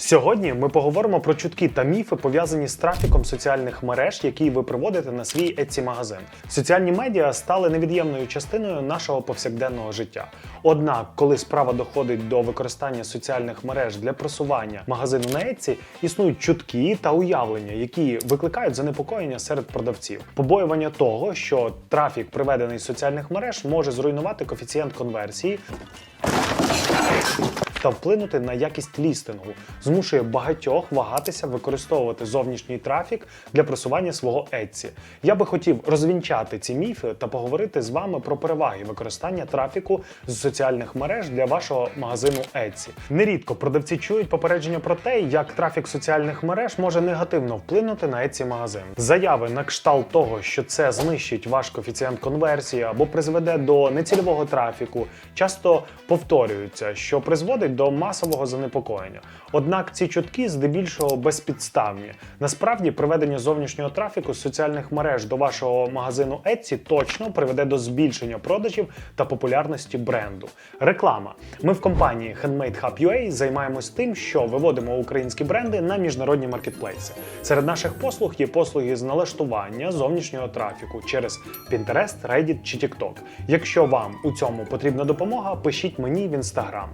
Сьогодні ми поговоримо про чутки та міфи, пов'язані з трафіком соціальних мереж, які ви приводите на свій Etsy магазин. Соціальні медіа стали невід'ємною частиною нашого повсякденного життя. Однак, коли справа доходить до використання соціальних мереж для просування магазину на Etsy, існують чутки та уявлення, які викликають занепокоєння серед продавців. Побоювання того, що трафік, приведений з соціальних мереж, може зруйнувати коефіцієнт конверсії та вплинути на якість лістингу, змушує багатьох вагатися використовувати зовнішній трафік для просування свого Etsy. Я би хотів розвінчати ці міфи та поговорити з вами про переваги використання трафіку з соціальних мереж для вашого магазину Etsy. Нерідко продавці чують попередження про те, як трафік соціальних мереж може негативно вплинути на Etsy магазин. Заяви на кшталт того, що це знищить ваш коефіцієнт конверсії або призведе до нецільового трафіку, часто повторюються, що призводить до масового занепокоєння. Однак ці чутки здебільшого безпідставні. Насправді, приведення зовнішнього трафіку з соціальних мереж до вашого магазину Etsy точно приведе до збільшення продажів та популярності бренду. Реклама. Ми в компанії Handmade Hub UA займаємось тим, що виводимо українські бренди на міжнародні маркетплейси. Серед наших послуг є послуги з налаштування зовнішнього трафіку через Pinterest, Reddit чи TikTok. Якщо вам у цьому потрібна допомога, пишіть мені в Instagram.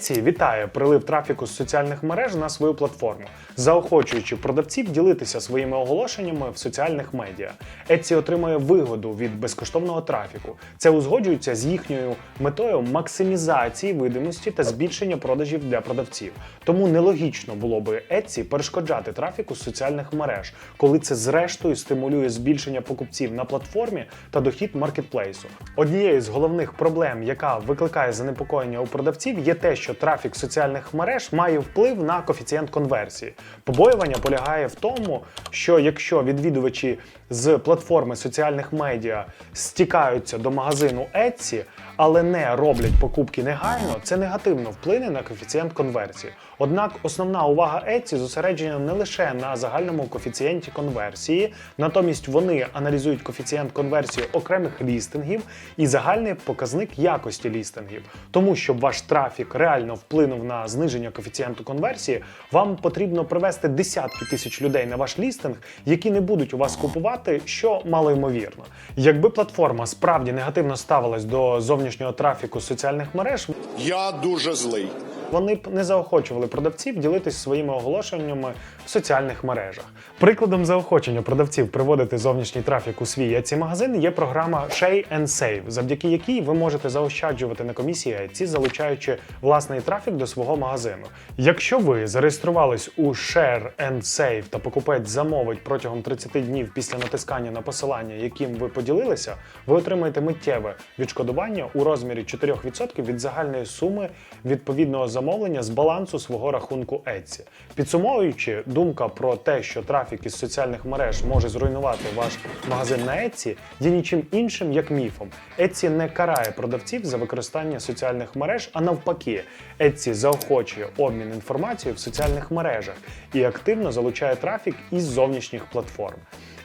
Etsy вітає прилив трафіку з соціальних мереж на свою платформу, заохочуючи продавців ділитися своїми оголошеннями в соціальних медіа. Etsy отримує вигоду від безкоштовного трафіку. Це узгоджується з їхньою метою максимізації видимості та збільшення продажів для продавців. Тому нелогічно було би Etsy перешкоджати трафіку з соціальних мереж, коли це зрештою стимулює збільшення покупців на платформі та дохід маркетплейсу. Однією з головних проблем, яка викликає занепокоєння у продавців, є те, що трафік соціальних мереж має вплив на коефіцієнт конверсії. Побоювання полягає в тому, що якщо відвідувачі з платформи соціальних медіа стікаються до магазину Etsy, але не роблять покупки негайно, це негативно вплине на коефіцієнт конверсії. Однак основна увага Etsy зосереджена не лише на загальному коефіцієнті конверсії, натомість вони аналізують коефіцієнт конверсії окремих лістингів і загальний показник якості лістингів. Тому щоб ваш трафік реально вплинув на зниження коефіцієнту конверсії, вам потрібно привести десятки тисяч людей на ваш лістинг, які не будуть у вас купувати, що малоймовірно. Якби платформа справді негативно ставилась до зовнішнього трафіку соціальних мереж, Я дуже злий. Вони б не заохочували продавців ділитись своїми оголошеннями в соціальних мережах. Прикладом заохочення продавців приводити зовнішній трафік у свій Etsy магазин є програма Share and Save, завдяки якій ви можете заощаджувати на комісії Etsy, залучаючи власний трафік до свого магазину. Якщо ви зареєструвались у Share and Save та покупець замовить протягом 30 днів після натискання на посилання, яким ви поділилися, ви отримаєте миттєве відшкодування у розмірі 4% від загальної суми відповідного замовлення з балансу свого рахунку Etsy. Підсумовуючи, думка про те, що трафік із соціальних мереж може зруйнувати ваш магазин на Etsy, є нічим іншим як міфом. Etsy не карає продавців за використання соціальних мереж, а навпаки, Etsy заохочує обмін інформацією в соціальних мережах і активно залучає трафік із зовнішніх платформ.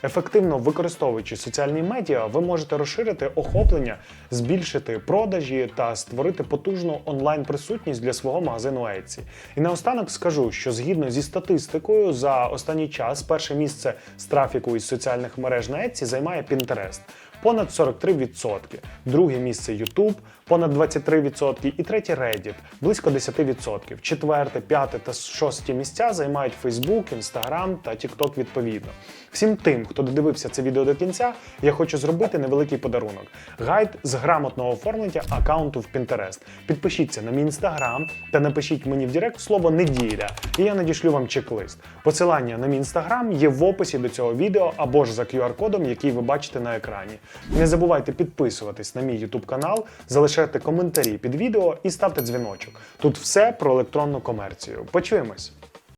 Ефективно використовуючи соціальні медіа, ви можете розширити охоплення, збільшити продажі та створити потужну онлайн-присутність для свого магазину Etsy. І наостанок скажу, що згідно зі статистикою, за останній час перше місце з трафіку із соціальних мереж на Etsy займає Pinterest. Понад 43%, друге місце YouTube, понад 23% і третє Reddit, близько 10%. Четверте, п'яте та шосте місця займають Facebook, Instagram та TikTok відповідно. Всім тим, хто додивився це відео до кінця, я хочу зробити невеликий подарунок: гайд з грамотного оформлення аккаунту в Pinterest. Підпишіться на мій інстаграм та напишіть мені в Директ слово неділя, і я надішлю вам чек-лист. Посилання на мій інстаграм є в описі до цього відео або ж за QR-кодом, який ви бачите на екрані. Не забувайте підписуватись на мій YouTube канал, залишайте коментарі під відео і ставте дзвіночок. Тут все про електронну комерцію. Почуємось!